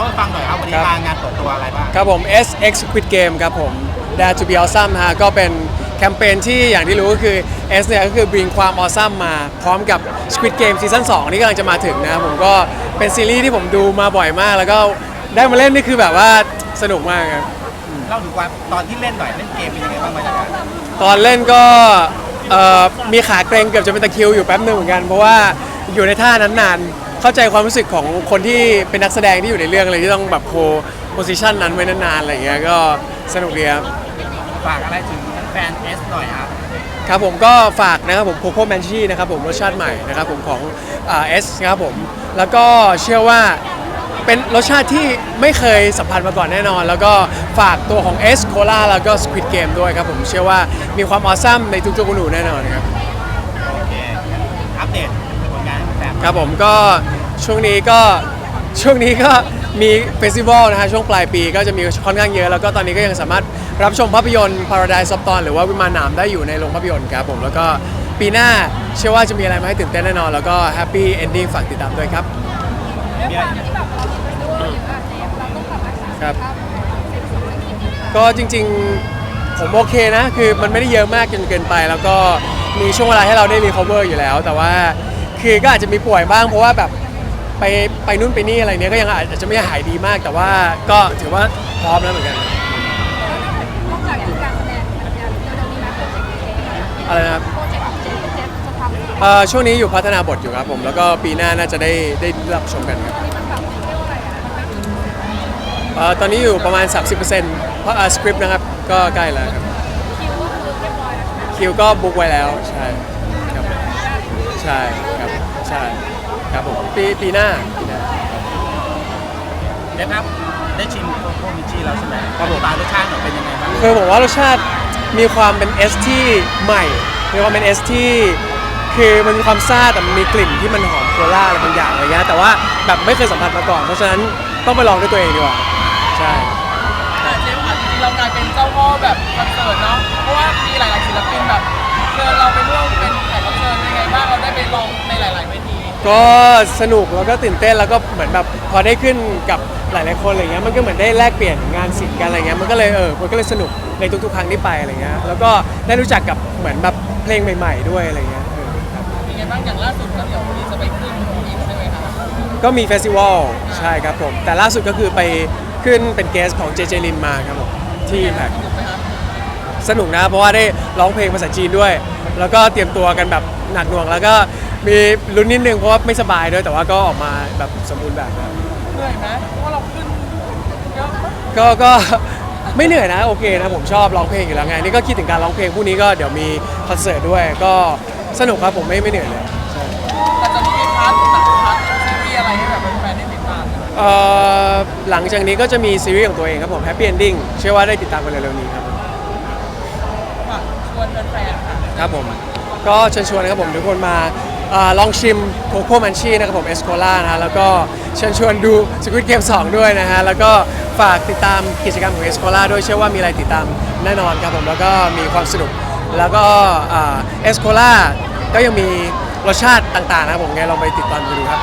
ล่าให้ฟังหน่อยครับวันนี้ครับมางานเปิดตัวอะไรบ้างครับผม SX Squid Game ครับผม Dare to be awesome ฮะก็เป็นแคมเปญที่อย่างที่รู้ก็คือ S เนี่ยก็คือ bring ความ awesome มาพร้อมกับ Squid Game ซีซั่น2ที่กำลังจะมาถึงนะครับผมก็เป็นซีรีส์ที่ผมดูมาบ่อยมาก แล้วก็ได้มาเล่นนี่คือแบบว่าสนุกมากครับ เล่าถึงว่าตอนที่เล่นหน่อยเล่นเกมเป็นยังไงบ้างบรรยากาศตอนเล่นก็เอ่อมีขาเกรงเกือบจะเป็นตะคริวอยู่แป๊บหนึงเหมือนกัน เพราะว่าอยู่ในท่านั้นนาน เข้าใจความรู้สึกของคนที่เป็นนักแสดงที่อยู่ในเรื่องเลยที่ต้องแบบโพโพสิชันนั้นไว้นานๆอะไรอย่างเงี้ยก็สนุกดีครับฝากอะไรถึงแฟนเอสหน่อยครับครับผมก็ฝากนะครับผมโคโค่แมนชี่นะครับผมรสชาติใหม่นะครับผมของเอสนะครับผมแล้วก็เชื่อว่าเป็นรสชาติที่ไม่เคยสัมผัสมาก่อนแน่นอน แล้วก็ฝากตัวของ S โคลาแล้วก็ Squid Game ด้วยครับ ผมเชื่อว่ามีความออซัมในทุกๆคนหนูแน่นอนครับ โอเค อัปเดต ครับผมก็ช่วงนี้ก็ช่วงนี้ก็มีเฟสติวัลนะฮะช่วงปลายปีก็จะมีค่อนข้างเยอะ แล้วก็ตอนนี้ก็ยังสามารถรับชมภาพยนตร์ Paradise of Dawn หรือว่าวิมานหนามได้อยู่ในโรงภาพยนตร์ครับผมแล้วก็ปีหน้าเชื่อว่าจะมีอะไรมาให้ตื่นเต้นแน่นอน แล้วก็แฮปปี้เอนดิ้งฝากติดตามด้วยครับมีอะไรครับก็จริงๆผมโอเคนะ คือมันไม่ได้เยอะมากจนเกินไป แล้วก็มีช่วงเวลาให้เราได้รี cover อยู่แล้ว แต่ว่า คือก็อาจจะมีป่วยบ้างเพราะว่าแบบไปไปนู่นไปนี่อะไรเนี้ยก็ยังอาจจะไม่หายดีมาก แต่ว่าก็ถือว่าพร้อมแล้วเหมือนกันนอกจากการแสดงมันจะเร็วๆนี้นะโปรเจกต์เจอะไรนะครับโปรเจกต์ของเจเจจะทำเอ่อช่วงนี้อยู่พัฒนาบทอยู่ครับผม แล้วก็ปีหน้าน่าจะได้ได้รับชมกันครับนี่มันแบบเรียกว่าอะไรอะมันนั่งเอ่อตอนนี้อยู่ประมาณ 30%เพราะสคริปต์นะครับก็ใกล้แล้วครับคิวก็คือเรียบร้อยแล้วใช่ไหมคิวก็บุ๊กไว้แล้วใช่ครับ ใช่ครับใช่ครับผมปีปีหน้าปีหน้าเดี๋ยวครับ ได้ชิมโคโค่มิชิแล้วใช่ไหมครับผมอธิบายรสชาติหน่อยเป็นยังไงบ้างคือผมว่ารสชาติมีความเป็นเอสที่ใหม่ มีความเป็นเอสที่คือมันมีความซ่าแต่มันมีกลิ่นที่มันหอมโคลาอะไรบางอย่างอะไรเงี้ยแต่ว่าแบบไม่เคยสัมผัสมาก่อน เพราะฉะนั้นต้องไปลองด้วยตัวเองดีกว่า ใช่ ก็สนุกแล้วก็ตื่นเต้นแล้วก็เหมือนแบบพอได้ขึ้นกับหลายๆคนอะไรเงี้ยมันก็เหมือนได้แลกเปลี่ยนงานศิลป์กันอะไรเงี้ยมันก็เลยเออมันก็เลยสนุกในทุกๆ ครั้งที่ไปอะไรเงี้ยแล้วก็ได้รู้จักกับเหมือนแบบเพลงใหม่ ๆ ด้วยอะไรเงี้ยเออครับเป็นไงบ้างอย่างล่าสุดก็เดี๋ยววันนี้จะไปขึ้นอีกใช่ไหมคะก็มีเฟสติวัลใช่ครับผมแต่ล่าสุดก็คือไปขึ้นเป็นเกสของเจเจลินมาครับผมที่แพ็คถูกไหมคะสนุกนะเพราะว่าได้ร้องเพลงภาษาจีนด้วย แล้วก็เตรียมตัวกันแบบหนักหน่วงแล้วก็ มีลุ้นนิดนึงเพราะว่าไม่สบายด้วยแต่ว่าก็ออกมาแบบสมบูรณ์แบบแล้วเหนื่อยไหมเพราะว่าเราขึ้นเยอะมากก็ก็ไม่เหนื่อยนะโอเคนะผมชอบร้องเพลงอยู่แล้วไงนี่ก็คิดถึงการร้องเพลงพรุ่งนี้ก็เดี๋ยวมีคอนเสิร์ตด้วยก็สนุกครับผมไม่ไม่เหนื่อยเลยใช่แต่จะมีพาร์ทหนังพาร์ทซีรีส์อะไรให้แบบแฟนๆได้ติดตามกันเอ่อหลังจากนี้ก็จะมีซีรีส์ของตัวเองครับผม Happy Ending เชื่อว่าได้ติดตามกันเร็วๆนี้ครับผมฝากชวนแฟนๆค่ะ ครับผมก็เชิญชวนนะครับผมทุกคนมา เอ่อลองชิมโคโค่มันชีนะครับผมเอสโคล่านะฮะแล้วก็เชิญชวนดูสกิทเกม2ด้วยนะฮะแล้วก็ฝากติดตามกิจกรรมของเอสโคล่าด้วยเชื่อว่ามีอะไรติดตามแน่นอนครับผมแล้วก็มีความสนุกแล้วก็เอสโคล่าก็ยังมีรสชาติต่างๆนะครับผมไงลองไปติดตามดูครับ